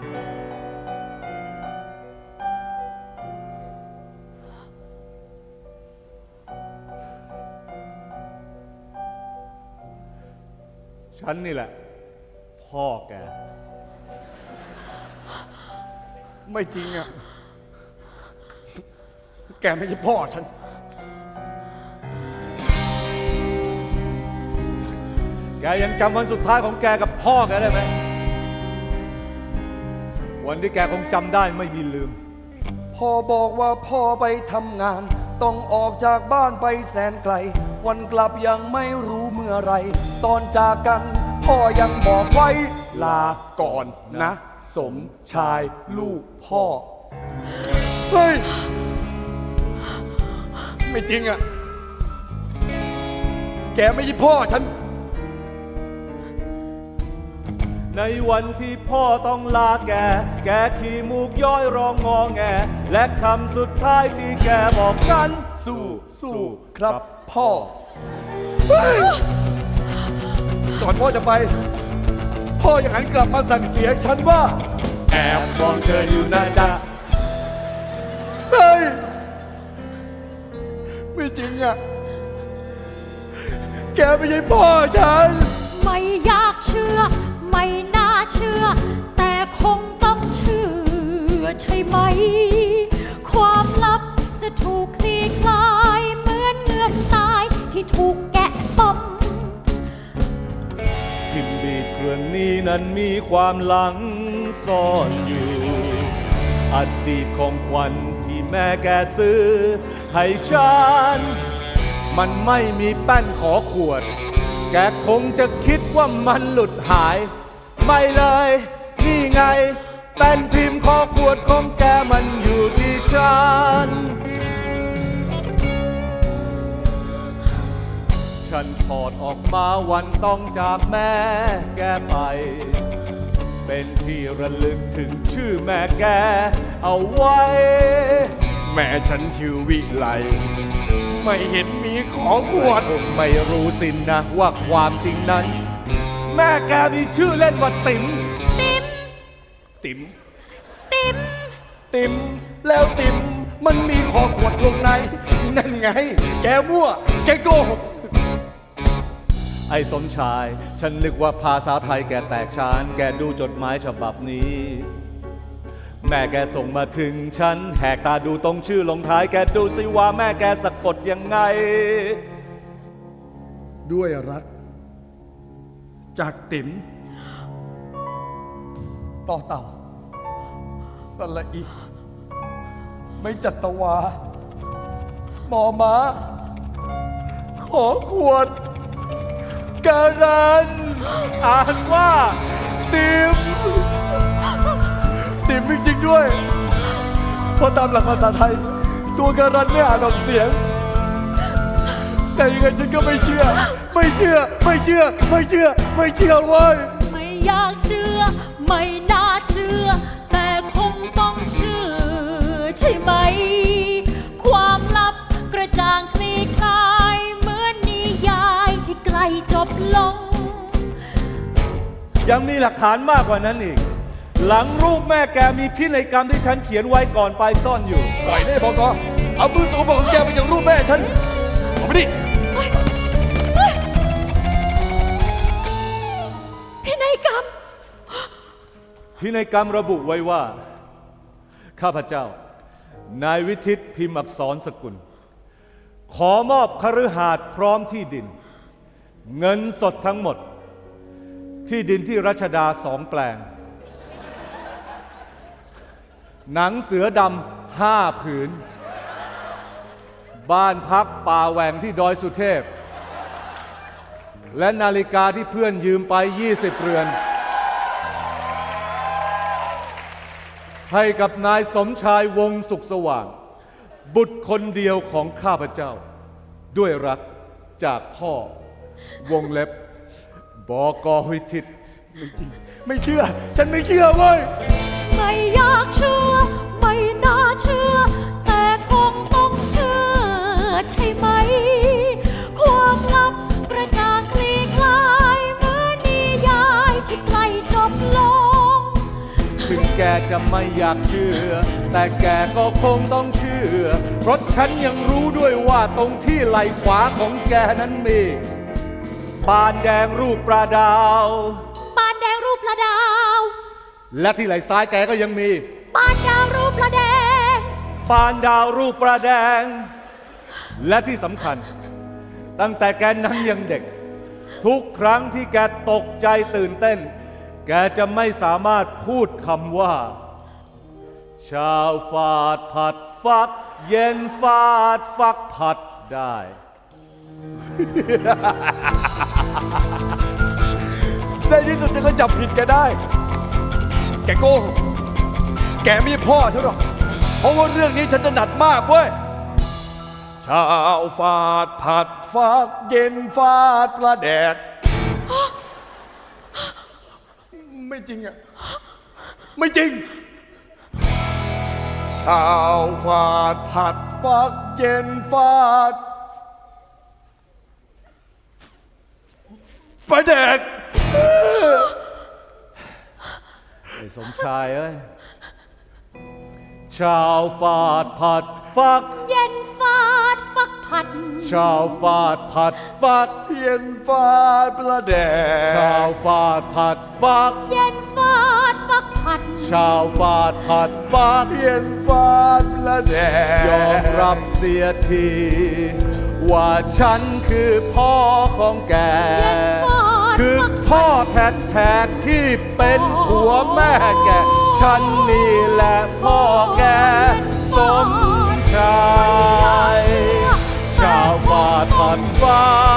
ฉันนี่แหละ พ่อแก ไม่จริงอะ แกไม่ใช่พ่อฉัน แกยังจำวันสุดท้ายของแกกับพ่อแกได้ไหม วันที่แกคงจำได้ไม่มีลืม พ่อบอกว่าพ่อไปทำงาน ต้องออกจากบ้านไปแสนไกล วันกลับยังไม่รู้เมื่อไร ตอนจากกัน พ่อยังบอกไว้ลาก่อนนะ สมชายลูกพ่อ เฮ้ย ไม่จริงอะ แกไม่ใช่พ่อฉัน ในวันที่พ่อต้องลาแก แกขี่มูกย้อยร้องงอแง และคำสุดท้ายที่แกบอกฉัน สู้สู้ครับพ่อเฮ้ยก่อนพ่อจะไป พ่อยังหันกลับมาสั่งเสียฉันว่า แอบมองเธออยู่นะจ๊ะ เฮ้ย ไม่จริงอะ แกไม่ใช่พ่อฉัน ไม่อยากเชื่อ ไม่น่าเชื่อ แต่คงต้องเชื่อใช่ไหม ความลับจะถูกคลี่คลายเหมือนเลือดตายที่ถูกแกะต้มพิมพ์ดีดเครื่องนี้นั้นมีความหลังซ่อนอยู่ อดีตของขวัญที่แม่แกซื้อ ให้ฉัน มันไม่มีแป้นขอขวด แกคงจะคิดว่ามันหลุดหาย ไม่เลย นี่ไงแป้นพิมพ์ขอขวดของแกมันอยู่ที่ฉัน ฉันถอดออกมาวันต้องจากแม่แกไป เป็นที่ระลึกถึงชื่อแม่แกเอาไว้ แม่ฉันชื่อวิไลไม่เห็นมีขอขวด ไม่รู้สินนะว่าความจริงนั้น แม่แกมีชื่อเล่นว่าติ๋มติ๋มติ๋มติ๋มติ๋มแล้วติ๋มมันมีขอขวดลงใน นั่นไง แกมั่ว แกโกหกไอ้สมชาย ฉันนึกว่าภาษาไทยแกแตกฉาน แกดูจดหมายฉบับนี้ แม่แกส่งมาถึงฉัน แหกตาดูตรงชื่อลงท้าย แกดูสิว่าแม่แกสะกดยังไง ด้วยรัก จากติ๋มต่อเต่าสละอีไม่จัตวา หมอม้า ขอขวด การัน อ่านว่า ติ๋มติ๋มจริงๆด้วยเพราะตามหลักภาษาไทย ตัวการันไม่อ่านออกเสียง แต่ยังไงฉันก็ไม่เชื่อ ไม่เชื่อ ไม่เชื่อ ไม่เชื่อ ไม่เชื่อเว้ย ไม่อยากเชื่อ ไม่น่าเชื่อ แต่คงต้องเชื่อ ใช่ไหม ความลับกระจ่างคลี่คลายเหมือนนิยายที่ใกล้จบลง ยังมีหลักฐานมากกว่านั้นอีก หลังรูปแม่แกมีพินัยกรรมที่ฉันเขียนไว้ก่อนไปซ่อนอยู่ ปล่อยได้พอกอเอามือสกปรกของแกไปจากรูปแม่ฉัน พินัยกรรมระบุไว้ว่า ข้าพเจ้า นายวิทิตพิมพ์อักษรสกุล ขอมอบคฤหาสน์พร้อมที่ดิน เงินสดทั้งหมด ที่ดินที่รัชดาสองแปลง หนังเสือดำห้าผืน บ้านพักป่าแหว่งที่ดอยสุเทพ และนาฬิกาที่เพื่อนยืมไป 20 เรือน ให้กับนายสมชายวงสุขสว่าง บุตรคนเดียวของข้าพเจ้า ด้วยรักจากพ่อ วงเล็บ บอกอวิทิตไม่เชื่อ ฉันไม่เชื่อเว้ย ถึงแกจะไม่อยากเชื่อ แต่แกก็คงต้องเชื่อ เพราะฉันยังรู้ด้วยว่าตรงที่ไหล่ขวาของแกนั้นมีปานแดงรูปปลาดาว ปานแดงรูปพระดาว และที่ไหล่ซ้ายแกก็ยังมี ปานดาวรูปพระแดง ปานดาวรูปปลาแดง และที่สำคัญ ตั้งแต่แกนั้นยังเด็ก ทุกครั้งที่แกตกใจตื่นเต้น แกจะไม่สามารถพูดคำว่า ชาวฟาดผัดฟัก เย็นฟาดฟักผัดได้ ในที่สุดฉันก็จับผิดแกได้ แกโกหกแกไม่ใช่พ่อฉันหรอก เพราะว่าเรื่องนี้ฉันถนัดมากเว้ยช้าฟาดผัดฟัก เย็นฟาดปลาแดก ไม่จริงอะ ไม่จริง เช้าฟาดผัดฟักเย็นฟาดปลาแดกไอ้สมชายเอ้ยชาวฟาดผัดฟัก เย็นฟาดฟักผัด ชาวฟาดผัดฟัก เย็นฟาดปลาแดกชาวฟาดผัดฟัก เย็นฟาดฟักผัด ชาวฟาดผัดฟัก เย็นฟาดปลาแดกยอมรับเสียที ว่าฉันคือพ่อของแก เย็นฟาดคือฟักพ่อแท้ๆที่เป็นผัวแม่แก ฉันนี่แหละพ่อแก สมาด